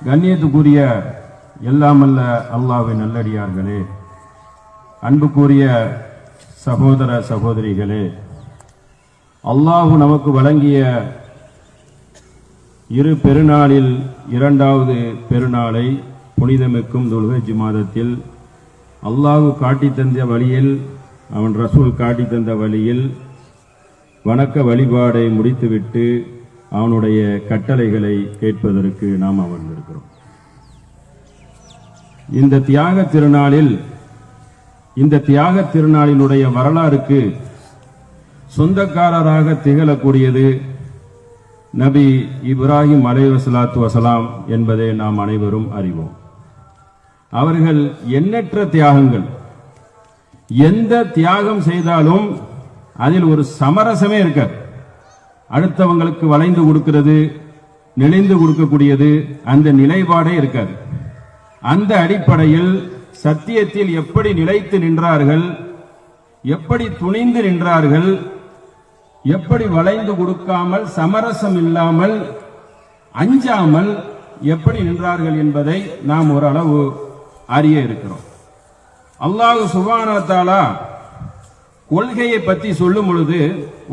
கண்ணியத்துக்குரிய எல்லாமல்ல அல்லாவின் நல்லடியார்களே அன்புக்குரிய சகோதர சகோதரிகளே அல்லாஹ் நமக்கு வழங்கிய இரு பெருநாளில் இரண்டாவது பெருநாளை புனிதமிக்கும் துல்ஹஜ் மாதத்தில் அல்லாஹு காட்டி தந்த வழியில் அவன் ரசூல் காட்டி தந்த வழியில் வணக்க வழிபாடை முடித்துவிட்டு அவனுடைய கட்டளைகளை கேட்பதற்கு நாம் அமர்ந்திருக்கிறோம். இந்த தியாக திருநாளில் இந்த தியாக திருநாளினுடைய வரலாறுக்கு சொந்தக்காரராக திகழக்கூடியது நபி இப்ராஹிம் அலைவசலாத்து வசலாம் என்பதை நாம் அனைவரும் அறிவோம். அவர்கள் எண்ணற்ற தியாகங்கள். எந்த தியாகம் செய்தாலும் அதில் ஒரு சமரசமே இருக்காது. அடுத்தவங்களுக்கு வளைந்து கொடுக்கிறது நினைந்து கொடுக்கக்கூடியது அந்த நிலைப்பாடே இருக்காது. அந்த அடிப்படையில் சத்தியத்தில் எப்படி நிலைத்து நின்றார்கள் எப்படி துணிந்து நின்றார்கள் எப்படி வளைந்து கொடுக்காமல் சமரசம் இல்லாமல் அஞ்சாமல் எப்படி நின்றார்கள் என்பதை நாம் ஓரளவு அறிய இருக்கிறோம். அல்லாஹு சுபானத்தாலா கொள்கையை பற்றி சொல்லும் பொழுது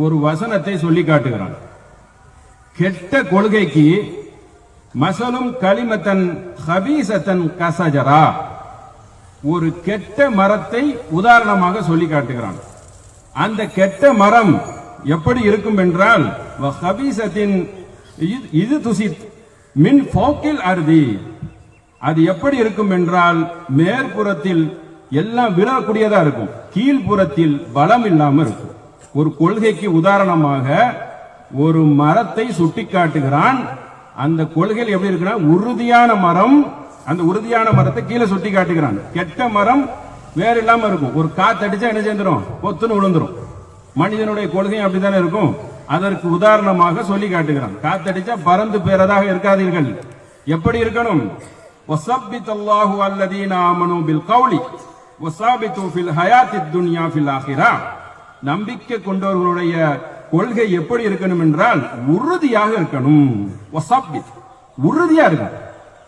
ஒரு வசனத்தை சொல்லி காட்டுகிறான். கெட்ட கொள்கைக்கு மசலும் களிமத்தன் ஹபீசத்தன் கசஜரா. ஒரு கெட்ட மரத்தை உதாரணமாக சொல்லி காட்டுகிறான். அந்த கெட்ட மரம் எப்படி இருக்கும் என்றால் ஹபீசத்தின் இது துசித் மின் போக்கில் அருதி. அது எப்படி இருக்கும் என்றால் மேற்புறத்தில் எல்லாம் விழக்கூடியதா இருக்கும். கீழ்ப்புறத்தில் பலம் இல்லாம இருக்கும். ஒரு கொள்கைக்கு உதாரணமாக ஒரு மரத்தை சுட்டி காட்டுகிறான் அந்த கொள்கையில் எப்படி இருக்குன்னா உறுதியான மரம் அந்த உறுதியான மரத்தை கீழே சுட்டி காட்டுகிறான் கெட்ட மரம் வேற இல்லாம இருக்கும். ஒரு காத்தடிச்சா என்ன செஞ்சிடும் பொத்துன்னு விழுந்துரும் மனிதனுடைய கொள்கையும் அப்படித்தானே இருக்கும்? அதற்கு உதாரணமாக சொல்லி காட்டுகிறான். காத்தடிச்சா பறந்து பெறதாக இருக்காதீர்கள். எப்படி இருக்கணும்? வசப்பித் அல்லாஹு அல்லதீன் ஆமனு பில் கவுலி துன்யா ஃபில் ஆஹிரா நம்பிக்கை கொண்டவர்களுடைய கொள்கை எப்படி இருக்கணும் என்றால் உறுதியாக இருக்கணும். உறுதியா இருக்கணும்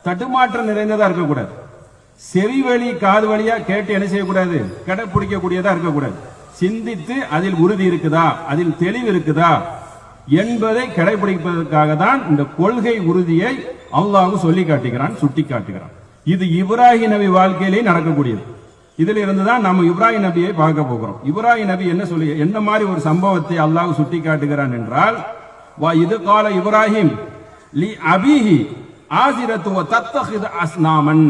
தட்டுமாற்றம் நிறைந்ததா இருக்கக்கூடாது. செவி வழி காது வழியா கேட்டு என்ன செய்யக்கூடாது? கடைப்பிடிக்கக்கூடியதா இருக்கக்கூடாது. சிந்தித்து அதில் உறுதி இருக்குதா? அதில் தெளிவு இருக்குதா? என்பதை கடைபிடிப்பதற்காக தான் இந்த கொள்கை உறுதியை அல்லாஹ் சொல்லி காட்டுகிறான் சுட்டி காட்டுகிறான் இது இப்ராஹிம் நபி வாழ்க்கையிலேயே நடக்கக்கூடியது. இதுல இருந்து தான் நம்ம இப்ராஹிம் நபியை பார்க்க போகிறோம். இப்ராஹிம் நபி என்ன சொல்லி என்ன மாதிரி ஒரு சம்பவத்தை அல்லாஹ் சுட்டி காட்டுகிறான் என்றால் வா இது கால இப்ராஹிம் லி அபிஹி ஆசிரத்துவ தத்தஹித அஸ்நாமன்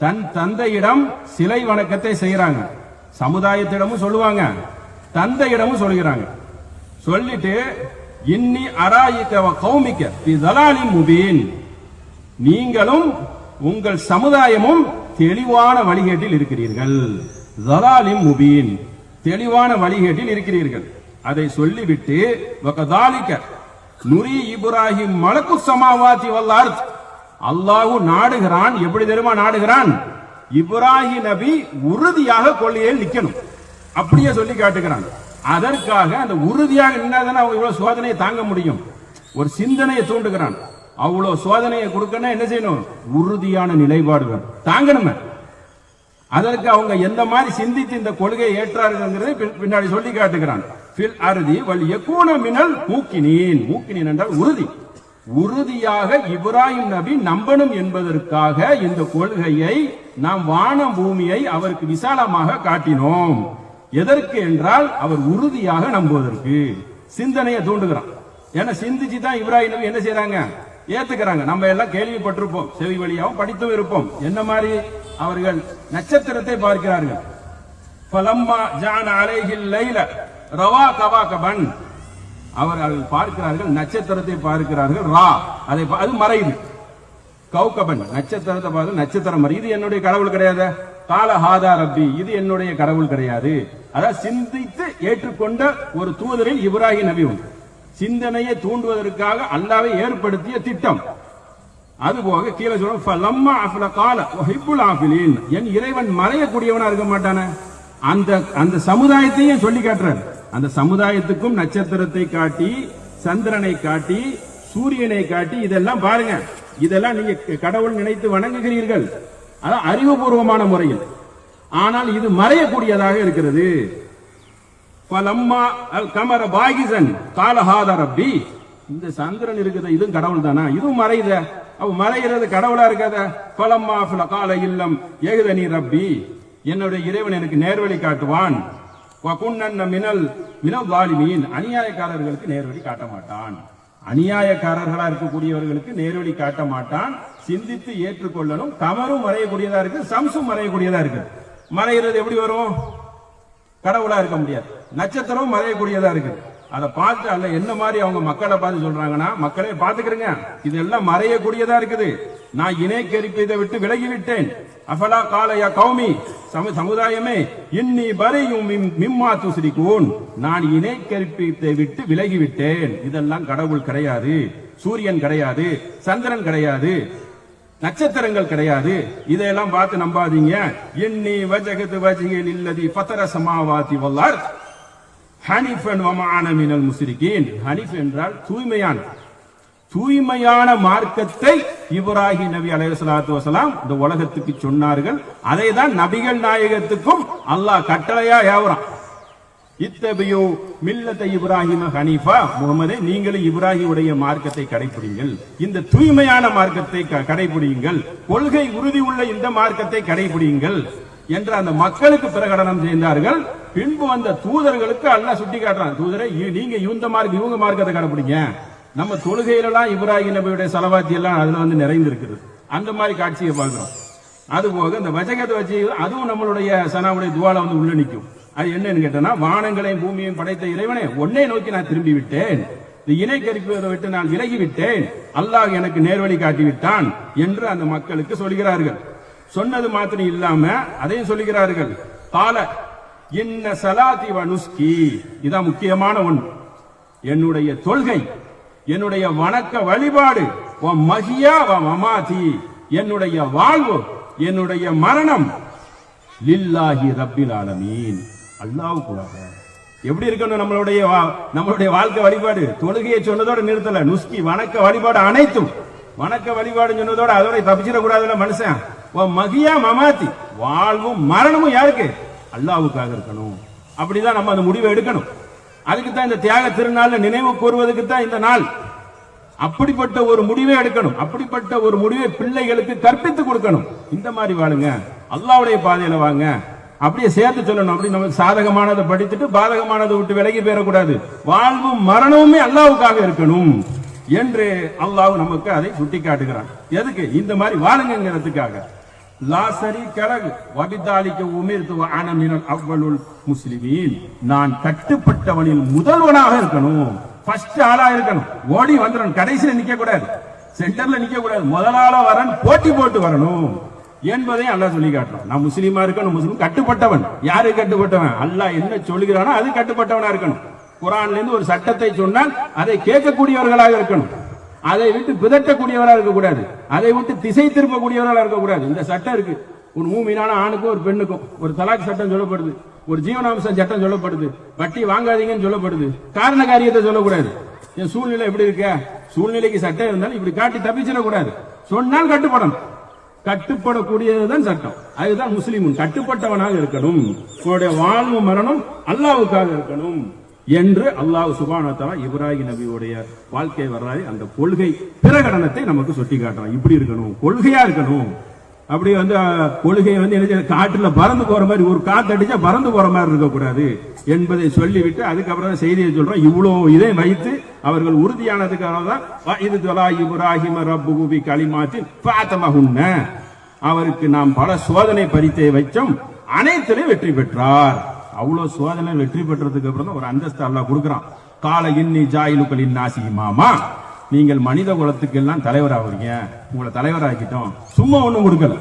தன் தந்தையிடம் சிலை வணக்கத்தை செய்யறாங்க சமுதாயத்திடமும் சொல்லுவாங்க. தந்தையிடமும் சொல்கிறாங்க. சொல்லிட்டு இன்னி அராயிக்க கௌமிக்க முபீன். நீங்களும் உங்கள் சமுதாயமும் தெளிவான வழிகேட்டில் இருக்கிறீர்கள். ஜலாலிம் முபீன். தெளிவான வழிகேட்டில் இருக்கிறீர்கள். அதை சொல்லிவிட்டு வகதாலிக்க நுரி இப்ராஹிம் மலக்கு சமாவாத்தி வல்லார் அல்லாஹு நாடுகிறான். எப்படி தெரியுமா நாடுகிறான்? இப்ராஹிம் நபி உறுதியாக கொள்ளையில் நிக்கணும். அப்படியே சொல்லி காட்டுகிறான். அதற்காக அந்த உறுதியாக நின்னாதானே அவங்க இவ்வளவு சோதனையை தாங்க முடியும். ஒரு சிந்தனையை தூண்டுகிறான். அவ்வளவு சோதனையை கொடுக்கணும் என்ன செய்யணும்? உறுதியான நிலைப்பாடு வேணும் தாங்கணுமே. அதற்கு அவங்க எந்த மாதிரி சிந்தித்து இந்த கொள்கையை ஏற்றார்கள் பின்னாடி சொல்லி காட்டுகிறான். பில் அறுதி வல் எக்கூன மினல் மூக்கினீன். மூக்கினீன் என்றால் உறுதி. உறுதியாக இப்ராஹிம் நபி நம்பணும் என்பதற்காக இந்த கொள்கையை நாம் வானம் பூமியை அவருக்கு விசாலமாக காட்டினோம். எதற்கு என்றால் அவர் உறுதியாக நம்புவதற்கு. சிந்தனையை தூண்டுகிறான். ஏன்னா சிந்திச்சு தான் இப்ராஹிம் நபி என்ன செய்யறாங்க ஏத்துக்கிறாங்க. நம்ம எல்லாம் கேள்விப்பட்டிருப்போம். செவி வழியாகவும் படித்தும் இருப்போம். என்ன மாதிரி அவர்கள் நட்சத்திரத்தை பார்க்கிறார்கள்? பலம்மா ஜான அலைகில் லைல ரவா கவா கபன். அவர்கள் பார்க்கிறார்கள் நட்சத்திரத்தை பார்க்கிறார்கள் ரா. அதை பா- அது மறையுது. கௌகபன் நட்சத்திரத்தை பார்த்து நட்சத்திரம் மாதிரி இது என்னுடைய கடவுள் கிடையாது. கால ஹாதா ரப்பி. இது என்னுடைய கடவுள் கிடையாது. அதாவது சிந்தித்து ஏற்றுக்கொண்ட ஒரு தூதரில் இப்ராஹிம் நபி உண்டு. சிந்தனையை தூண்டுவதற்காக அல்லாவை ஏற்படுத்திய திட்டம். அதுபோக கீழே சொல்றோம் கால என் இறைவன் மறையக்கூடியவனா இருக்க மாட்டான. அந்த அந்த சமுதாயத்தையும் சொல்லி காட்டுறாரு. அந்த சமுதாயத்துக்கும் நட்சத்திரத்தை காட்டி சந்திரனை காட்டி சூரியனை காட்டி இதெல்லாம் பாருங்க. இதெல்லாம் நீங்க கடவுள் நினைத்து வணங்குகிறீர்கள். அதான் அறிவுபூர்வமான முறையில். ஆனால் இது மறையக்கூடியதாக இருக்கிறது. பலம்மா அல் கமர பாகிசன் காலஹாத ரப்பி இந்த சந்திரன் இருக்குது இதுவும் கடவுள் தானா இதுவும் மறையுத. அவ மறைகிறது கடவுளா இருக்காத. பலம்மா ஃபில கால இல்லம் ஏகுதனி ரப்பி என்னுடைய இறைவன் எனக்கு நேர்வழி காட்டுவான். வகுன்னன்ன மினல் மினல் வாலிமீன் அநியாயக்காரர்களுக்கு நேர்வழி காட்ட மாட்டான் அநியாயக்காரர்களா இருக்கக்கூடியவர்களுக்கு நேர்வழி காட்ட மாட்டான் சிந்தித்து ஏற்றுக்கொள்ளணும். கமரும் மறையக்கூடியதா இருக்கு சம்சும் மறையக்கூடியதா இருக்கு. மறைகிறது எப்படி வரும்? கடவுளா இருக்க முடியாது. நட்சத்திரம் மறையக்கூடியதா இருக்கு. அதை பார்த்து அல்ல என்ன மாதிரி அவங்க மக்களை பார்த்து சொல்றாங்கன்னா மக்களே பாத்துக்கிறங்க இதெல்லாம் மறையக்கூடியதா இருக்குது. நான் இணை கரிப்பதை விட்டு விலகி விட்டேன் அஃபலா காலையா கௌமி சமுதாயமே இன்னி பரையும் மிம்மா துசிரிக்கூன் நான் இணை கற்பித்தை விட்டு விலகி விட்டேன் இதெல்லாம் கடவுள் கிடையாது. சூரியன் கிடையாது. சந்திரன் கிடையாது. நட்சத்திரங்கள் கிடையாது. இதையெல்லாம் பார்த்து நம்பாதீங்க. இன்னி வஜகது வஜிக இல்லதி பத்தர சமாவாதி வல்லார். ஹனிஃபன் வமான மினல் முஸ்ரிகீன் ஹனிஃப் என்றால் தூய்மையான. தூய்மையான மார்க்கத்தை இப்ராஹி நபி அலையாத்து வசலாம் இந்த உலகத்துக்கு சொன்னார்கள். அதை தான் நபிகள் நாயகத்துக்கும் அல்லாஹ் கட்டளையா ஏவுறான். இத்தபியோ மில்லத்தை இப்ராஹிம ஹனீஃபா முகமதே நீங்களும் இப்ராஹிமுடைய மார்க்கத்தை கடைபிடிங்கள் இந்த தூய்மையான மார்க்கத்தை க- கடைபிடியுங்கள் கொள்கை உறுதி உள்ள இந்த மார்க்கத்தை கடைபிடியுங்கள் என்று அந்த மக்களுக்கு பிரகடனம் செய்தார்கள். பின்பு வந்த தூதர்களுக்கு அல்ல சுட்டி காட்டுறான். தூதரை நீங்க இந்த மார்க் இவங்க மார்க்கத்தை கடைபிடிங்க நம்ம தொழுகையிலலாம் இப்ராஹிம் நபியுடைய செலவாத்தி எல்லாம் அதுல வந்து நிறைந்திருக்கிறது அந்த மாதிரி காட்சியை பார்க்கிறோம். அதுபோக இந்த வஜகத்தை வச்சு அதுவும் நம்மளுடைய சனாவுடைய துவால வந்து உள்ள நிற்கும். அது என்னன்னு கேட்டனா வானங்களையும் பூமியையும் படைத்த இறைவனே உன்னை நோக்கி நான் திரும்பி விட்டேன் இந்த இணை கருப்பதை விட்டு நான் விலகி விட்டேன் அல்லாஹ் எனக்கு நேர்வழி காட்டி விட்டான் என்று அந்த மக்களுக்கு சொல்கிறார்கள். சொன்னது மாத்திரம் இல்லாம அதையும் சொல்லுகிறார்கள் கால இன்ன சலாதி வனுஸ்கி இதான் முக்கியமான ஒன்று. என்னுடைய தொல்கை என்னுடைய வணக்க வழிபாடு மகியா மமாதி. என்னுடைய வாழ்வு என்னுடைய மரணம் லில்லாஹி ரப்பில் ஆலமீன். அல்லாவுக்குள்ளாக. எப்படி இருக்கணும் நம்மளுடைய வா- நம்மளுடைய வாழ்க்கை வழிபாடு? தொழுகையை சொன்னதோட நிறுத்தல. நுஸ்கி வணக்க வழிபாடு அனைத்தும். வணக்க வழிபாடு சொன்னதோட அதோட தப்பிச்சிட மனுஷன்? மகியா மமாத்தி. வாழ்வும் மரணமும் யாருக்கு? அல்லாவுக்காக இருக்கணும். அப்படிதான் நம்ம அந்த முடிவை எடுக்கணும். அதுக்கு தான் இந்த தியாக திருநாள் நினைவு கூறுவதற்கு தான் இந்த நாள். அப்படிப்பட்ட ஒரு முடிவை எடுக்கணும். அப்படிப்பட்ட ஒரு முடிவை பிள்ளைகளுக்கு கற்பித்து கொடுக்கணும். இந்த மாதிரி வாழுங்க. அல்லாவுடைய பாதையில வாங்க. அப்படியே சேர்த்து சொல்லணும். அப்படி நமக்கு சாதகமானதை படித்துட்டு பாதகமானதை விட்டு விலகி போயிடக்கூடாது. வாழ்வும் மரணமுமே அல்லாவுக்காக இருக்கணும் என்று அல்லாஹ் நமக்கு அதை சுட்டி காட்டுகிறான் எதுக்கு? இந்த மாதிரி வாழுங்கிறதுக்காக லாசரி கரகு வபிதாலிக்க உமிர்த்து ஆனமினல் அவ்வளுள் முஸ்லிமீன். நான் கட்டுப்பட்டவனில் முதல்வனாக இருக்கணும். ஃபர்ஸ்ட் ஆளா இருக்கணும். ஓடி வந்துடணும். கடைசியில் நிக்க கூடாது சென்டர்ல நிக்க கூடாது முதலாள வரன் போட்டி போட்டு வரணும். என்பதையும் அல்லாஹ் சொல்லி காட்டுறான். நான் முஸ்லீமா இருக்கணும் முஸ்லீம் கட்டுப்பட்டவன். யாரு கட்டுப்பட்டவன்? அல்லாஹ் என்ன சொல்லுகிறானோ அது கட்டுப்பட்டவனா இருக்கணும். குரான்ல இருந்து ஒரு சட்டத்தை சொன்னால் அதை கேட்கக்கூடியவர்களாக இருக்கணும். அதை விட்டு பிதட்டக்கூடியவராக இருக்கக்கூடாது. அதை விட்டு திசை திருப்பக்கூடியவர்களாக இருக்கக்கூடாது. இந்த சட்டம் இருக்கு. ஒரு மூமினான ஆணுக்கும் ஒரு பெண்ணுக்கும் ஒரு தலாக் சட்டம் சொல்லப்படுது. ஒரு ஜீவனாம்சம் சட்டம் சொல்லப்படுது. வட்டி வாங்காதீங்கன்னு சொல்லப்படுது. காரண காரியத்தை சொல்லக்கூடாது. என் சூழ்நிலை எப்படி இருக்க? சூழ்நிலைக்கு சட்டம் இருந்தாலும் இப்படி காட்டி தப்பிச்சிடக்கூடாது. சொன்னால் கட்டுப்படணும். கட்டுப்படக்கூடியதுதான் சட்டம். அதுதான் முஸ்லீம் கட்டுப்பட்டவனாக இருக்கணும். உன்னுடைய வாழ்வு மரணம் அல்லாவுக்காக இருக்கணும் என்று அல்லாஹ் சுபானத்தலா இப்ராஹிம் நபியுடைய வாழ்க்கை வர்றாரு அந்த கொள்கை பிரகடனத்தை நமக்கு சுட்டி காட்டுறான் இப்படி இருக்கணும். கொள்கையா இருக்கணும். அப்படி வந்து கொள்கையை வந்து என்ன காட்டுல பறந்து போற மாதிரி ஒரு காத்து அடிச்சா பறந்து போற மாதிரி இருக்கக்கூடாது என்பதை சொல்லிவிட்டு அதுக்கப்புறம் செய்தியை சொல்றோம். இவ்வளவு இதை வைத்து அவர்கள் உறுதியானதுக்காக தான் வ- இது தொலா இப்ராஹிம ரப்புகுபி களிமாத்தின் பாத்தமகுன்ன அவருக்கு நாம் பல சோதனை பரித்தை வச்சோம். அனைத்திலும் வெற்றி பெற்றார். அவ்வளவு சோதனை வெற்றி பெற்றதுக்கு அப்புறம் தான் ஒரு அந்தஸ்து அல்லாஹ் கொடுக்கிறான். கால இன்னி ஜாயிலுக்களின் நாசி மாமா நீங்கள் மனித குலத்துக்கு எல்லாம் தலைவராகிறீங்க. உங்களை தலைவராக்கிட்டோம். சும்மா ஒன்றும் கொடுக்கல.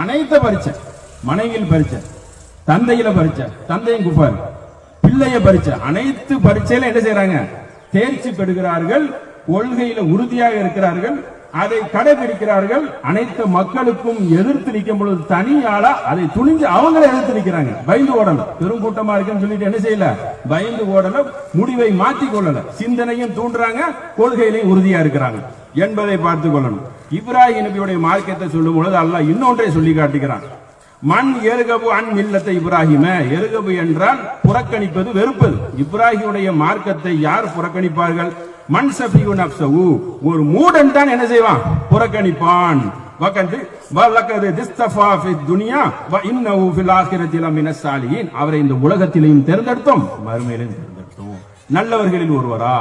அனைத்த பரிச்சை மனைவியில் பரிச்சை தந்தையில பரிச்சை தந்தையும் குப்பார். பிள்ளைய பரிச்சை அனைத்து பரீட்சையில என்ன செய்யறாங்க தேர்ச்சி பெறுகிறார்கள். கொள்கையில உறுதியாக இருக்கிறார்கள். அதை கடைபிடிக்கிறார்கள். அனைத்து மக்களுக்கும் எதிர்த்து நிற்கும் பொழுது தனியாளா அதை துணிஞ்சு அவங்கள எதிர்த்து நிற்கிறாங்க. பயந்து ஓடல பெரும் கூட்டமா இருக்குன்னு சொல்லிட்டு என்ன செய்யல? பயந்து ஓடல முடிவை மாத்தி கொள்ளல. சிந்தனையும் தூண்டுறாங்க கொள்கையிலையும் உறுதியா இருக்கிறாங்க. என்பதை பார்த்து கொள்ளணும். இப்ராஹிம் நபியுடைய மார்க்கத்தை சொல்லும் பொழுது அல்லாஹ் இன்னொன்றை சொல்லி காட்டுகிறான். மண் எருகபு அன் மில்லத்தை இப்ராஹிம. எருகபு என்றால் புறக்கணிப்பது வெறுப்பது. இப்ராஹிமுடைய மார்க்கத்தை யார் புறக்கணிப்பார்கள்? மண் சஃபியு நப்சஹு ஒரு மூடன் தான் என்ன செய்வான்? புறக்கணிப்பான். அவரை இந்த உலகத்திலையும் தேர்ந்தெடுத்தோம். மறுமையிலும் தேர்ந்தெடுத்தோம். நல்லவர்களில் ஒருவரா?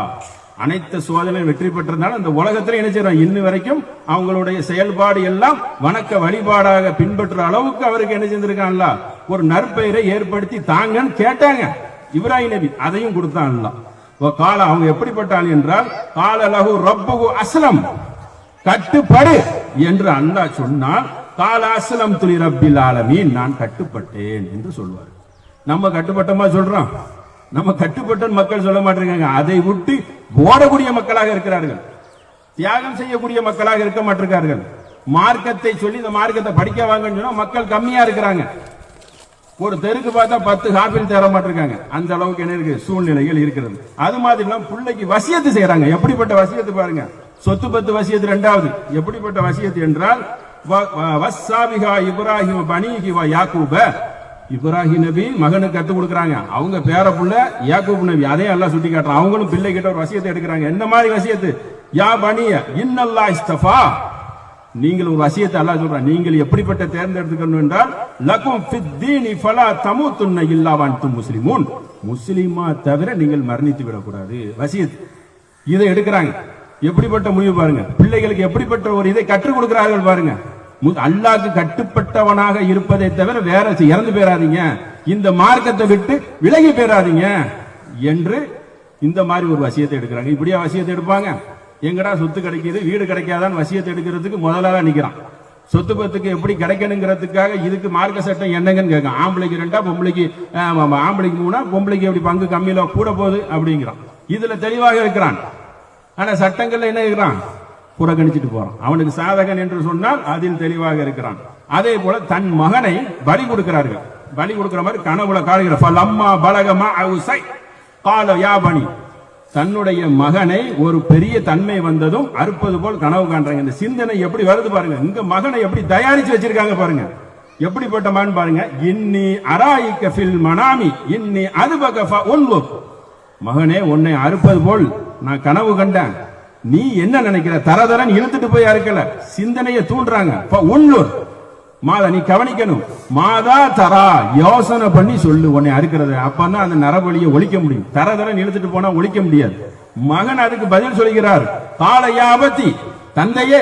அனைத்து சோதனையும் வெற்றி பெற்றதால அந்த உலகத்துல என்ன செய்யறோம்? இன்னும் வரைக்கும் அவங்களுடைய செயல்பாடு எல்லாம் வணக்க வழிபாடாக பின்பற்ற அளவுக்கு அவருக்கு என்ன செஞ்சிருக்கான்ல? ஒரு நற்பெயரை ஏற்படுத்தி தாங்கன்னு கேட்டாங்க. இப்ராஹிம் நபி அதையும் கொடுத்தான்லாம் கால அவங்க எப்படிப்பட்ட ஆள் என்றால் கால லகு ரப்புகு அஸ்லம். கட்டுப்படு என்று அண்ணா சொன்னால் கால அஸ்லம் துளி ரப்பில் ஆலமீன் நான் கட்டுப்பட்டேன் என்று சொல்வார் நம்ம கட்டுப்பட்டமா சொல்றோம்? நம்ம கட்டுப்பட்ட மக்கள் சொல்ல மாட்டேங்காங்க அதை விட்டு ஓடக்கூடிய மக்களாக இருக்கிறார்கள். தியாகம் செய்யக்கூடிய மக்களாக இருக்க மாட்டிருக்கார்கள். மார்க்கத்தை சொல்லி இந்த மார்க்கத்தை படிக்க வாங்கன்னு சொன்னா மக்கள் கம்மியா இருக்கிறாங்க. ஒரு தெருக்கு பார்த்தா பத்து காப்பில் தர மாட்டிருக்காங்க. அந்த அளவுக்கு என்ன இருக்கு? சூழ்நிலைகள் இருக்கிறது. அது மாதிரி எல்லாம் பிள்ளைக்கு வசியத்து செய்யறாங்க எப்படிப்பட்ட வசியத்து பாருங்க. சொத்து பத்து வசியத்து ரெண்டாவது. எப்படிப்பட்ட வசியத்து என்றால் வ- வஸ்ஸாபிகா இப்ராஹிம் பனீஹி யாக்கூப. இப்ராஹிம் நபி மகனுக்கு கத்து கொடுக்குறாங்க. அவங்க பேர புள்ள யாக்கூப் நபி. அதையும் எல்லாம் சுட்டி காட்டுறாங்க அவங்களும் பிள்ளை கிட்ட ஒரு வசியத்தை எடுக்கிறாங்க. என்ன மாதிரி வசியத்து? யா பனிய இன்னல்லா இஸ்தஃபா. நீங்கள் ஒரு வசியத்தை அல்லா சொல்றான். நீங்கள் எப்படிப்பட்ட தேர்ந்தெடுத்துக்கணும் என்றால் லகும் ஃபித் ஃபலா தமுத்துன்ன இல்லா தும் முஸ்லிமூன். முஸ்லிமா தவிர நீங்கள் மரணித்து விடக்கூடாது. வசியத். இதை எடுக்கிறாங்க. எப்படிப்பட்ட முடிவு பாருங்க. பிள்ளைகளுக்கு எப்படிப்பட்ட ஒரு இதை கற்றுக் கொடுக்கிறார்கள் பாருங்க. மு- கட்டுப்பட்டவனாக இருப்பதை தவிர வேற இறந்து போயிடாதீங்க இந்த மார்க்கத்தை விட்டு விலகி போயிடாதீங்க என்று இந்த மாதிரி ஒரு வசியத்தை எடுக்கிறாங்க. இப்படியா வசியத்தை எடுப்பாங்க? எங்கடா சொத்து கிடைக்கிது? வீடு கிடைக்காதான்னு வசியத்தை எடுக்கிறதுக்கு முதலாக நிற்கிறான் சொத்து பத்துக்கு எப்படி கிடைக்கணுங்கிறதுக்காக இதுக்கு மார்க்க சட்டம் என்னங்கன்னு கேட்கும் ஆம்பளைக்கு ரெண்டா பொம்பளைக்கு ஆம்பளைக்கு மூணா பொம்பளைக்கு எப்படி பங்கு கம்மியில கூட போகுது அப்படிங்கிறான். இதுல தெளிவாக இருக்கிறான். ஆனா சட்டங்கள்ல என்ன இருக்கிறான் புறக்கணிச்சிட்டு போறான். அவனுக்கு சாதகன் என்று சொன்னால் அதில் தெளிவாக இருக்கிறான். அதே போல தன் மகனை பலி கொடுக்கிறார்கள். பலி கொடுக்கிற மாதிரி கனவுல காடுகிற அம்மா பலகமா அவுசை. கால யாபனி தன்னுடைய மகனை ஒரு பெரிய தன்மை வந்ததும் அறுப்பது போல் கனவு காண்றாங்க. இந்த சிந்தனை எப்படி வருது பாருங்க. இங்க மகனை எப்படி தயாரிச்சு வச்சிருக்காங்க பாருங்க. எப்படிப்பட்ட மகன் பாருங்க? இன்னி அராயிக்க ஃபில் மனாமி இன்னி அதுபக ஒன்லு மகனே உன்னை அறுப்பது போல் நான் கனவு கண்டேன். நீ என்ன நினைக்கிற? தரதரன் இழுத்துட்டு போய் அறுக்கல. சிந்தனையை தூண்டுறாங்க. உள்ளூர் மாதா நீ கவனிக்கணும். மாதா தரா யோசனை பண்ணி சொல்லு உன்னை அறுக்கிறது. அப்பதான் அந்த நரபலியை ஒழிக்க முடியும். தர தர இழுத்துட்டு போனா ஒழிக்க முடியாது. மகன் அதுக்கு பதில் சொல்கிறார். காலையாபத்தி தந்தையே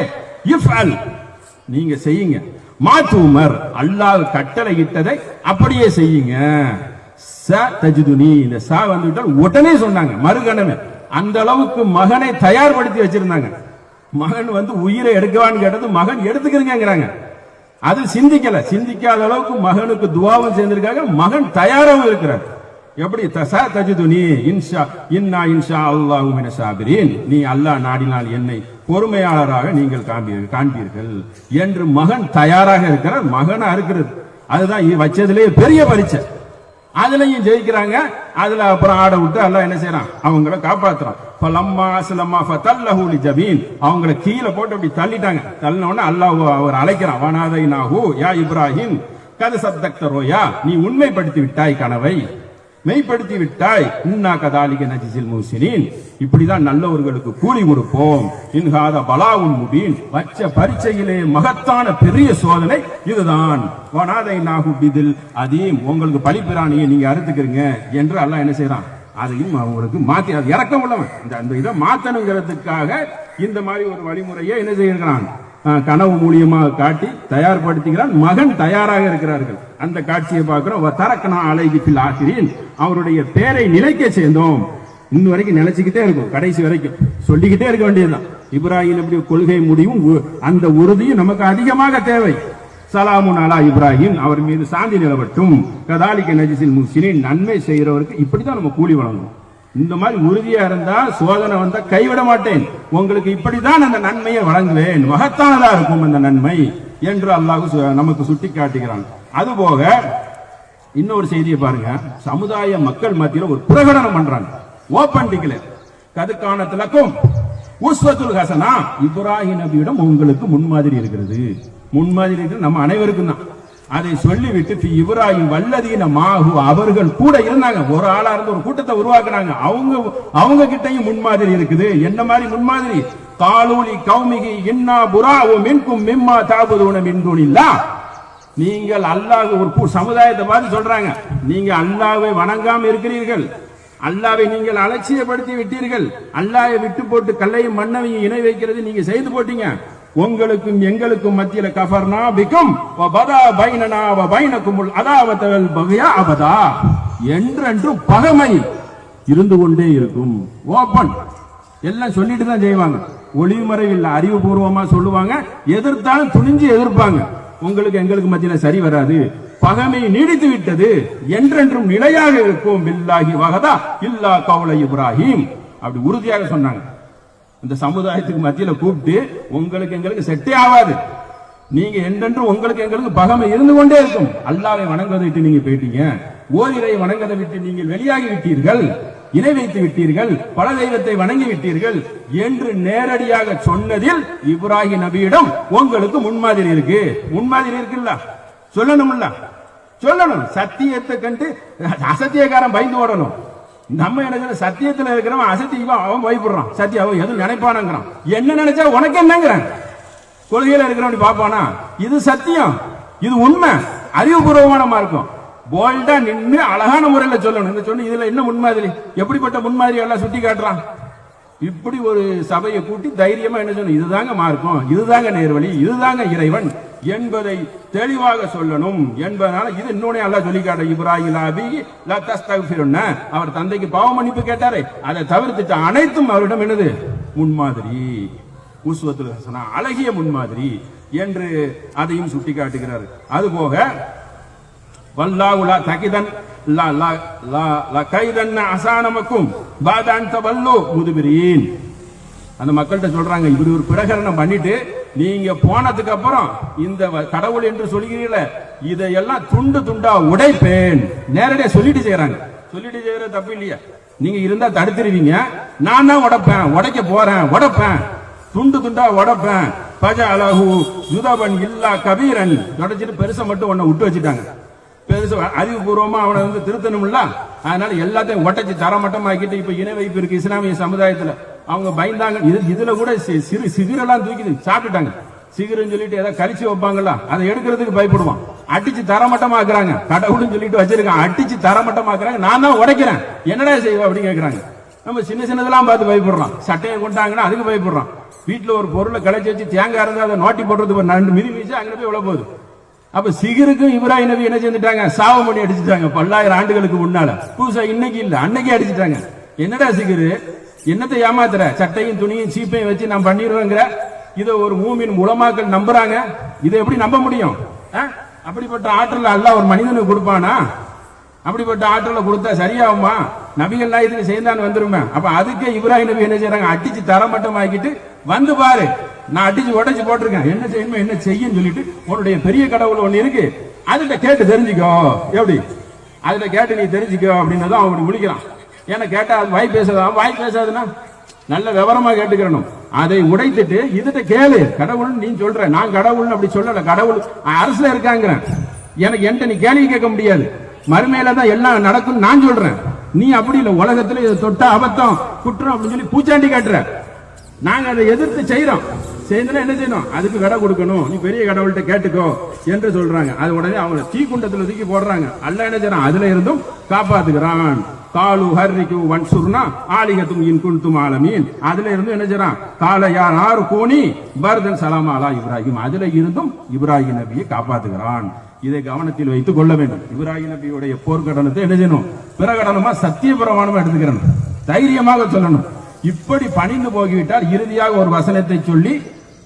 இஃப் அல் நீங்க செய்யுங்க. மாத்தூமர் அல்லாஹ் கட்டளை இட்டதை அப்படியே செய்யுங்க. ச தஜிதுனி இந்த சா வந்துவிட்டால் உடனே சொன்னாங்க மறுகணமே. அந்த அளவுக்கு மகனை தயார்படுத்தி வச்சிருந்தாங்க. மகன் வந்து உயிரை எடுக்கவான்னு கேட்டது மகன் எடுத்துக்கிறீங்கிறாங்க அது சிந்திக்கல. சிந்திக்காத அளவுக்கு மகனுக்கு துவாவும் சேர்ந்திருக்காங்க. மகன் தயாராகவும் இருக்கிறார். எப்படி? தசா தஜிதுனி இன்ஷா இன்னா இன்ஷா அல்லாஹு மின சாபிரீன். நீ அல்லாஹ் நாடினால் என்னை பொறுமையாளராக நீங்கள் காண்பீர்கள் காண்பீர்கள் என்று மகன் தயாராக இருக்கிறார். மகனா இருக்கிறது. அதுதான் வச்சதுலேயே பெரிய பரீட்சை. அதுலயும் ஜெயிக்கிறாங்க. அதுல அப்புறம் ஆட விட்டு எல்லாம் என்ன செய்யறான்? அவங்கள காப்பாத்துறான். ஃபலம்மா அஸ்லம்மா ஃபதல்லஹு லிஜபீன் அவங்கள கீழே போட்டு அப்படி தள்ளிட்டாங்க. தள்ளினோடனே அல்லாஹ் அவர் அழைக்கிறான். வனாதை நாஹு யா இப்ராஹிம் கது சத்தக்தரோயா நீ உண்மைப்படுத்தி விட்டாய் கனவை மெய்ப்படுத்தி விட்டாய் இன்னா கதாலிக நஜிசில் மூசினின் இப்படிதான் நல்லவர்களுக்கு கூலி கொடுப்போம். இன்ஹாத பலாவுன் முபீன். வச்ச பரீட்சையிலே மகத்தான பெரிய சோதனை இதுதான். வனாதை நாகு பிதில் அதையும் உங்களுக்கு பழிப்பிராணியை நீங்க அறுத்துக்கிறீங்க என்று அல்லாஹ் என்ன செய்யறான் அதையும் அவங்களுக்கு மாத்தி அது இறக்கம் உள்ளவன். இந்த அந்த இதை மாத்தணுங்கிறதுக்காக இந்த மாதிரி ஒரு வழிமுறையை என்ன செய்கிறான்? கனவு மூலியமாக காட்டி தயார்படுத்துகிறான். மகன் தயாராக இருக்கிறார்கள். அந்த காட்சியை பார்க்கிறோம். தரக்கணா அலைகி ஆசிரியன் அவருடைய பேரை நிலைக்க சேர்ந்தோம் இன்ன வரைக்கும் நினைச்சுக்கிட்டே இருக்கும். கடைசி வரைக்கும் சொல்லிக்கிட்டே இருக்க வேண்டியதுதான். இப்ராஹிம் நபியுடைய கொள்கை முடிவும் உ- அந்த உறுதியும் நமக்கு அதிகமாக தேவை. சலாமுன் அலா இப்ராஹிம் அவர் மீது சாந்தி நிலவட்டும். கதாலிக்க நஜிசில் முஸ்லிம் நன்மை செய்கிறவருக்கு இப்படிதான் நம்ம கூலி வழங்கணும். இந்த மாதிரி உறுதியா இருந்தா சோதனை வந்தா கைவிட மாட்டேன். உங்களுக்கு இப்படிதான் அந்த நன்மையை வழங்குவேன். மகத்தானதா இருக்கும் அந்த நன்மை. என்று அல்லாஹ் சு- நமக்கு சுட்டி காட்டுகிறான் அதுபோக இன்னொரு செய்தியை பாருங்க. சமுதாய மக்கள் மத்தியில ஒரு பிரகடனம் பண்றாங்க. ஓபன் டிக்ளேர் கதுக்கானத்திலக்கும் உஸ்வத்துல் ஹசனா இப்ராஹிம் நபியிடம் உங்களுக்கு முன்மாதிரி இருக்கிறது. முன்மாதிரி இருக்கிறது நம்ம அனைவருக்கும் தான். அதை சொல்லிவிட்டு இப்ராஹிம் வல்லதீன மாஹு அவர்கள் கூட இருந்தாங்க. ஒரு ஆளா இருந்து ஒரு கூட்டத்தை உருவாக்குனாங்க. அவங்க அவங்க கிட்டையும் முன்மாதிரி இருக்குது. என்ன மாதிரி முன்மாதிரி? காலூலி கௌமிகி இன்னா புராவு மின்கும் மிம்மா தாபுதுன மின்துனில்லா. நீங்கள் அல்லாஹ் ஒரு கு- சமுதாயத்தை பார்த்து சொல்றாங்க. நீங்க அல்லாவை வணங்காம இருக்கிறீர்கள். அல்லாவை நீங்கள் அலட்சியப்படுத்தி விட்டீர்கள். அல்லாவை விட்டு போட்டு கல்லையும் மண்ணவையும் இணை வைக்கிறது நீங்க செய்து போட்டீங்க. உங்களுக்கும் எங்களுக்கும் மத்தியில கஃபர்னா பிக்கும். வ பதா பைனனா வ அதாவத்தவல் பகையா அபதா. என்றென்றும் பகமை இருந்து கொண்டே இருக்கும். ஓபன் எல்லாம் சொல்லிட்டு தான் செய்வாங்க. ஒளிமறைவில் அறிவுபூர்வமா சொல்லுவாங்க. எதிர்த்தாலும் துணிஞ்சு எதிர்ப்பாங்க. உங்களுக்கு எங்களுக்கு மத்தியில சரி வராது. பகமை நீடித்து விட்டது. என்றென்றும் நிலையாக இருக்கும். பில்லாகி வகதா இல்லா கவுல இப்ராஹிம். அப்படி உறுதியாக சொன்னாங்க. இந்த சமுதாயத்துக்கு மத்தியில கூப்பிட்டு உங்களுக்கு எங்களுக்கு செட்டே ஆகாது. நீங்க என்றென்றும் உங்களுக்கு எங்களுக்கு பகமை இருந்து கொண்டே இருக்கும். அல்லாவை வணங்குவதை விட்டு நீங்க போயிட்டீங்க. ஓரிரை வணங்குவதை விட்டு நீங்கள் வெளியாகி விட்டீர்கள். இணை வைத்து விட்டீர்கள் பல தெய்வத்தை வணங்கி விட்டீர்கள் என்று நேரடியாக சொன்னதில் இப்ராஹிம் நபியிடம் உங்களுக்கு முன்மாதிரி இருக்கு. முன்மாதிரி இருக்குல்ல? சொல்லணும்ல? சொல்லணும். சத்தியத்தை கண்டு அசத்தியக்காரன் பயந்து ஓடணும். நம்ம என்ன சத்தியத்துல இருக்கிறவன் அசத்தியமா அவன் பயப்படுறான். சத்தியம் அவன் எதுவும் நினைப்பானுங்கிறான். என்ன நினைச்சா உனக்கு என்னங்கிறான்? கொள்கையில இருக்கிறவன் பாப்பானா இது சத்தியம். இது உண்மை. அறிவுபூர்வமான மார்க்கம். போல்டா நின்று அழகான முறையில் சொல்லணும். என்ன சொன்ன இதுல என்ன முன்மாதிரி? எப்படிப்பட்ட முன்மாதிரி எல்லாம் சுட்டி காட்டுறான்? இப்படி ஒரு சபையை கூட்டி தைரியமா என்ன சொல்லணும் இதுதாங்க மார்க்கம் இதுதாங்க நேர்வழி இதுதாங்க இறைவன் என்பதை தெளிவாக சொல்லணும் என்பதனால இது இன்னொன்னே அல்லா சொல்லி காட்ட இப்ராஹிம் லாபி அவர் தந்தைக்கு பாவ மன்னிப்பு கேட்டாரே அதை தவிர்த்துட்டு அனைத்தும் அவரிடம் என்னது? முன்மாதிரி. உஸ்வத்துல் ஹசனா அழகிய முன்மாதிரி என்று அதையும் சுட்டி காட்டுகிறார். அது அதுபோக வல்லாஹு லா தகிதன் லா லா லா லா கைதன் அசானமக்கும் பாதான் தவல்லு முதுபிரீன் அந்த மக்கள்கிட்ட சொல்றாங்க இப்படி ஒரு பிரகரணம் பண்ணிட்டு நீங்க போனதுக்கு அப்புறம் இந்த கடவுள் என்று சொல்கிறீங்களே இதையெல்லாம் துண்டு துண்டா உடைப்பேன். நேரடியா சொல்லிட்டு செய்யறாங்க சொல்லிட்டு செய்யறது தப்பு இல்லையா. நீங்க இருந்தா தடுத்துருவீங்க. நான் தான் உடைப்பேன். உடைக்க போறேன். உடைப்பேன். துண்டு துண்டா உடைப்பேன். பஜ அலகு யுதவன் இல்லா கபீரன். உடைச்சிட்டு பெருசை மட்டும் ஒன்ன விட்டு வச்சுட்டாங்க. பெருசு அறிவுபூர்வமா அவனை வந்து திருத்தணும்ல? அதனால எல்லாத்தையும் ஒட்டச்சு தரமட்டமாக்கிட்டு இப்ப இணை வைப்பு இருக்கு இஸ்லாமிய சமுதாயத்துல. அவங்க பயந்தாங்க. இது இதுல கூட சிறு சிகிரெல்லாம் தூக்கி சாப்பிட்டுட்டாங்க. சிகிருன்னு சொல்லிட்டு ஏதாவது கழிச்சு வைப்பாங்கல்ல அதை எடுக்கிறதுக்கு பயப்படுவான். அடிச்சு தரமட்டமாக்குறாங்க. கடவுள்னு சொல்லிட்டு வச்சிருக்கான். அடிச்சு தரமட்டமாக்குறாங்க. நான் தான் உடைக்கிறேன். என்னடா செய்வ அப்படின்னு கேக்குறாங்க. நம்ம சின்ன சின்னதெல்லாம் பார்த்து பயப்படுறோம் சட்டையை கொண்டாங்கன்னா அதுக்கு பயப்படுறோம் வீட்டுல ஒரு பொருளை களைச்சு வச்சு தேங்காய் இருந்தா அதை நோட்டி போடுறதுக்கு ஒரு ரெண்டு மிதி மிதிச்சு அங்கே போய் எவ்வளவு போகுது? அப்ப சிகருக்கும் இப்ராஹிம் நபி என்ன செஞ்சுட்டாங்க? சாவம் பண்ணி அடிச்சுட்டாங்க. பல்லாயிரம் ஆண்டுகளுக்கு முன்னால. புதுசா இன்னைக்கு இல்ல. அன்னைக்கே அடிச்சுட்டாங்க. என்னடா சிகரு? என்னத்தை ஏமாத்துற? சட்டையும் துணியும் சீப்பையும் வச்சு நான் பண்ணிடுவேங்கிற இதை ஒரு மூமின் உலமாக்கள் நம்புறாங்க. இதை எப்படி நம்ப முடியும்? ஆ? அப்படிப்பட்ட ஆற்றல் அல்ல ஒரு மனிதனுக்கு கொடுப்பானா? அப்படிப்பட்ட ஆற்றலை கொடுத்தா சரியாகுமா? நபிகள் நாயத்துக்கு செய்தான்னு வந்துருமே. அப்ப அதுக்கே இப்ராஹிம் நபி என்ன செய்யறாங்க அடிச்சு தரமட்டம் ஆக்கிட்டு வந்து பாரு. நான் அடிச்சு உடைச்சு போட்டிருக்கேன். என்ன செய்யணுமோ என்ன செய்யுன்னு சொல்லிட்டு உன்னுடைய பெரிய கடவுள் ஒண்ணு இருக்கு. அதுல கேட்டு தெரிஞ்சுக்கோ. எப்படி? அதுல கேட்டு நீ தெரிஞ்சுக்கோ அப்படின்னு அவன் அவனுக்கு முடிக்கிறான். ஏன்னா கேட்டா அது வாய் பேசாதா வாய் பேசாதுன்னா? நல்ல விவரமா கேட்டுக்கிறணும். அதை உடைத்துட்டு இதுட்ட கேளு. கடவுள் நீ சொல்ற. நான் கடவுள்னு அப்படி சொல்லல. கடவுள் அரசுல இருக்காங்க எனக்கு என்கிட்ட நீ கேள்வி கேட்க முடியாது. மறுமையில தான் எல்லாம் நடக்கும் நான் சொல்றேன். நீ அப்படி இல்ல. உலகத்துல இதை தொட்ட அபத்தம் குற்றம் அப்படின்னு சொல்லி பூச்சாண்டி காட்டுற. நாங்க அதை எதிர்த்து செய்யறோம் செய்யணும் என்ன செய்யணும்? அதுக்கு கடை கொடுக்கணும். நீ பெரிய கடவுள்கிட்ட கேட்டுக்கோ என்று சொல்றாங்க. அது உடனே அவங்க தீக்குண்டத்தில் தூக்கி போடுறாங்க. அல்ல என்ன செய்யறான்? அதுல இருந்தும் காப்பாத்துக்கிறான் காலு ஹர்ரிக்கு வன்சுர்னா ஆலிகத்தும் இன் குன்தும் ஆலமீன். அதுல இருந்து என்ன செய்யறான்? கால யார்? ஆறு கோணி பர்தன் சலாமாலா இப்ராஹிம். அதுல இருந்தும் இப்ராஹிம் நபியை காப்பாத்துகிறான். இதை கவனத்தில் வைத்துக் கொள்ள வேண்டும். இப்ராஹிம் நபியுடைய போர்க்கடனத்தை என்ன செய்யணும்? பிரகடனமா சத்திய பிரமாணமா எடுத்துக்கிறணும். தைரியமாக சொல்லணும். இப்படி பணிந்து போகிவிட்டால் இறுதியாக ஒரு வசனத்தை சொல்லி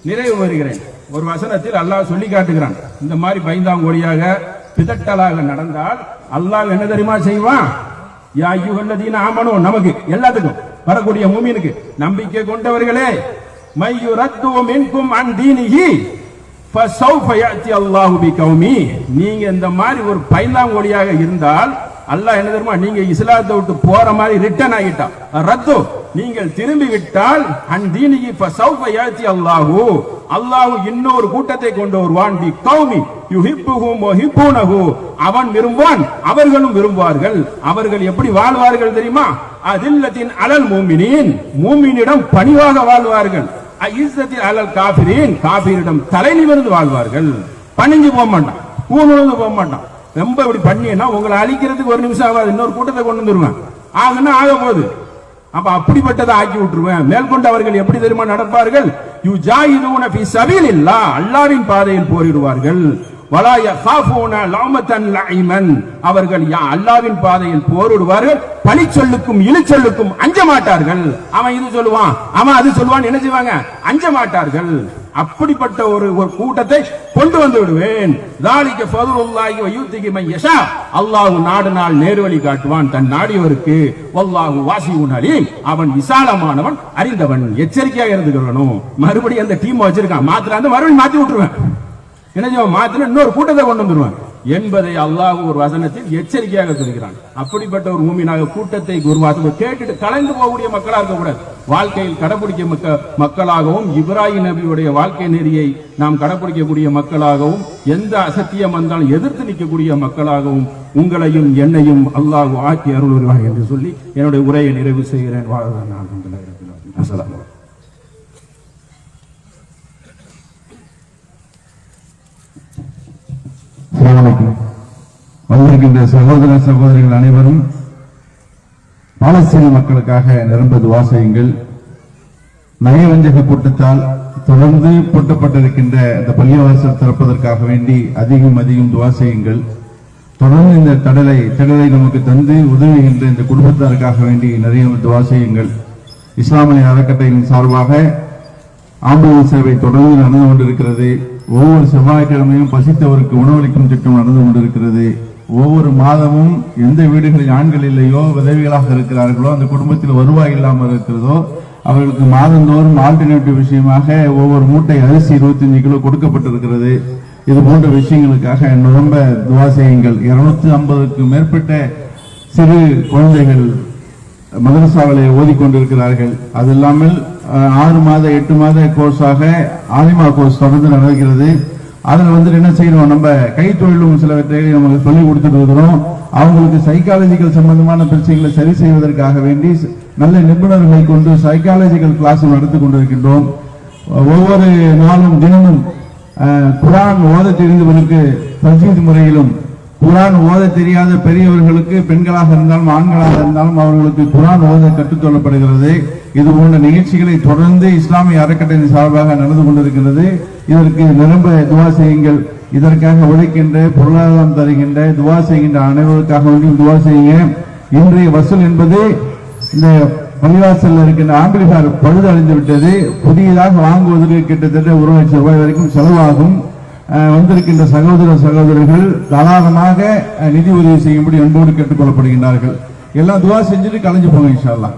நிறைவு வருகிறேன் ஒரு வசனத்தில் அல்லாஹ் சொல்லி காட்டுகிறான். இந்த மாதிரி பயந்தாங்கோடியாக பிதட்டலாக நடந்தால் அல்லாஹ் என்ன தெரியுமா செய்வான்? யா ஐயோ யுகல்லதீன ஆமனோ நமக்கு எல்லாத்துக்கும் வரக்கூடிய மூமினுக்கு நம்பிக்கை கொண்டவர்களே மையுரத்துவம் என்கும் அன் தீனிகி ஃபசௌஃப யாத்தி அல்லாஹு பி கௌமி. நீங்க இந்த மாதிரி ஒரு பயந்தாங்கோடியாக இருந்தால் அல்லாஹ் என்ன தெரியுமா? நீங்க இஸ்லாத்தை விட்டு போற மாதிரி ரிட்டர்ன் ஆகிட்டான் ரத்து. நீங்கள் திரும்பி விட்டால் அன் இப்ப ஃபசௌஃப யாத்தி அல்லாஹு. அல்லாஹ் இன்னொரு கூட்டத்தை கொண்டு வருவான். பி கௌமி யுஹிப்புஹும் வஹிப்புனஹு அவன் விரும்புவான். அவர்களும் விரும்புவார்கள். அவர்கள் எப்படி வாழ்வார்கள் தெரியுமா? அதில்லத்தின் அலல் மூமினின். மூமினிடம் பணிவாக வாழ்வார்கள். ஐசத்தில் அலல் காபிரின் காபிரிடம் தலை நிமிர்ந்து வாழ்வார்கள். பணிஞ்சு போக மாட்டான். பூணுந்து போக மாட்டான். ரொம்ப இப்படி பண்ணீங்கன்னா உங்களை அழிக்கிறதுக்கு ஒரு நிமிஷம் ஆகாது. இன்னொரு கூட்டத்தை கொண்டு வந்துருவேன். ஆகுன்னா ஆக போகுது. அப்ப அப்படிப்பட்டதை ஆக்கி விட்டுருவேன். மேற்கொண்டு அவர்கள் எப்படி தெரியுமா நடப்பார்கள்? யூ ஜாயிதூன ஃபி இல்லா அல்லாஹ்வின் பாதையில் போரிடுவார்கள். வலாய யகாஃபூன லாமத்தன் லைமன் அவர்கள் யா அல்லாஹ்வின் பாதையில் போரிடுவார்கள். பழி சொல்லுக்கும் இழிச்சொல்லுக்கும் அஞ்ச மாட்டார்கள். அவன் இது சொல்லுவான். அவன் அது சொல்லுவான் என்ன செய்வாங்க? அஞ்ச மாட்டார்கள். அப்படிப்பட்ட ஒரு ஒரு கூட்டத்தை கொண்டு வந்து விடுவேன். தாலிக்க பதுருல்லாகி வ மையசா அல்லாஹு நாடு நாள் நேர்வழி காட்டுவான் தன் நாடியவருக்கு வல்லாஹு வாசி அலீம் அவன் விசாலமானவன் அறிந்தவன். எச்சரிக்கையாக இருந்துக்கொள்ளணும் மறுபடியும் அந்த டீம் வச்சிருக்கான். மாத்திர அந்த மறுபடியும் மாத்தி விட்டுருவேன். என்ன மாத்திர இன்னொரு கூட்டத்தை கொண்டு வந்துருவான். என்பதை அல்லாஹ் ஒரு வசனத்தில் எச்சரிக்கையாக சொல்கிறான். அப்படிப்பட்ட ஒரு மூமினாக கூட்டத்தை உருவாக்க கேட்டுட்டு கலைந்து போகக்கூடிய மக்களாக இருக்கக்கூடாது. வாழ்க்கையில் கடைபிடிக்க மக்க மக்களாகவும் இப்ராஹிம் நபியுடைய வாழ்க்கை நெறியை நாம் கடைபிடிக்கக்கூடிய மக்களாகவும் எந்த அசத்தியம் வந்தாலும் எதிர்த்து நிற்கக்கூடிய மக்களாகவும் உங்களையும் என்னையும் அல்லாஹ் ஆக்கி அருள் என்று சொல்லி என்னுடைய உரையை நிறைவு செய்கிறேன். வாழ்க நான் உங்களை அசலாம் அஸ்ஸலாமு வந்திருக்கின்ற சகோதர சகோதரிகள் அனைவரும் பாலஸ்தீன மக்களுக்காக நிரம்பது வாசகங்கள். நயவஞ்சக கூட்டத்தால் தொடர்ந்து பூட்டப்பட்டிருக்கின்ற இந்த பள்ளிவாசல் திறப்பதற்காக வேண்டி அதிகம் அதிகம் துவாசகங்கள் தொடர்ந்து இந்த தடலை தடலை நமக்கு தந்து உதவுகின்ற இந்த குடும்பத்தாருக்காக வேண்டி நிறைய துவாசகங்கள் இஸ்லாமிய அறக்கட்டளையின் சார்பாக ஆம்புலன்ஸ் சேவை தொடர்ந்து நடந்து கொண்டிருக்கிறது. ஒவ்வொரு செவ்வாய்க்கிழமையும் பசித்தவருக்கு உணவளிக்கும் திட்டம் நடந்து கொண்டிருக்கிறது. ஒவ்வொரு மாதமும் எந்த வீடுகளில் ஆண்கள் இல்லையோ விதவிகளாக இருக்கிறார்களோ அந்த குடும்பத்தில் வருவாய் இல்லாமல் இருக்கிறதோ அவர்களுக்கு மாதந்தோறும் ஆல்டர்னேட்டிவ் விஷயமாக ஒவ்வொரு மூட்டை அரிசி 25 கிலோ கொடுக்கப்பட்டிருக்கிறது. இது போன்ற விஷயங்களுக்காக ரொம்ப துவா செய்யுங்கள். இருநூத்தி ஐம்பதுக்கு மேற்பட்ட சிறு குழந்தைகள் மதரசாவிலே ஓதிக்கொண்டிருக்கிறார்கள். அது இல்லாமல் ஆறு மாத எட்டு மாத கோர்ஸாக ஆலிமா கோர்ஸ் தொடர்ந்து நடக்கிறது. அதுல வந்துட்டு என்ன செய்யணும்? நம்ம கைத்தொழிலும் சிலவற்றை நமக்கு சொல்லி கொடுத்துட்டு இருக்கிறோம். அவங்களுக்கு சைக்காலஜிக்கல் சம்பந்தமான பிரச்சனைகளை சரி செய்வதற்காக வேண்டி நல்ல நிபுணர்களை கொண்டு சைக்காலஜிக்கல் கிளாஸ் நடத்தி கொண்டிருக்கின்றோம். ஒவ்வொரு நாளும் தினமும் குரான் ஓத தெரிந்தவருக்கு தஜீத் முறையிலும் குரான் ஓத தெரியாத பெரியவர்களுக்கு பெண்களாக இருந்தாலும் ஆண்களாக இருந்தாலும் அவர்களுக்கு குரான் ஓத கற்றுக்கொள்ளப்படுகிறது இது போன்ற நிகழ்ச்சிகளை தொடர்ந்து இஸ்லாமிய அறக்கட்டளை சார்பாக நடந்து கொண்டிருக்கிறது. இதற்கு நிரம்ப துவா செய்யுங்கள். இதற்காக உழைக்கின்ற பொருளாதாரம் தருகின்ற துவா செய்கின்ற அனைவருக்காக வேண்டியும் துவா செய்யுங்க. இன்றைய வசூல் என்பது இந்த பள்ளிவாசல்ல இருக்கின்ற ஆம்பிளிஃபயர் பழுது அடைந்து விட்டது. புதியதாக வாங்குவதற்கு கிட்டத்தட்ட ஒரு லட்சம் ரூபாய் வரைக்கும் செலவாகும். வந்திருக்கின்ற சகோதர சகோதரர்கள் தாராளமாக நிதி உதவி செய்யும்படி அன்போடு கேட்டுக்கொள்ளப்படுகின்றார்கள். எல்லாம் துவா செஞ்சுட்டு கலைஞ்சு போங்க இன்ஷால்லாம்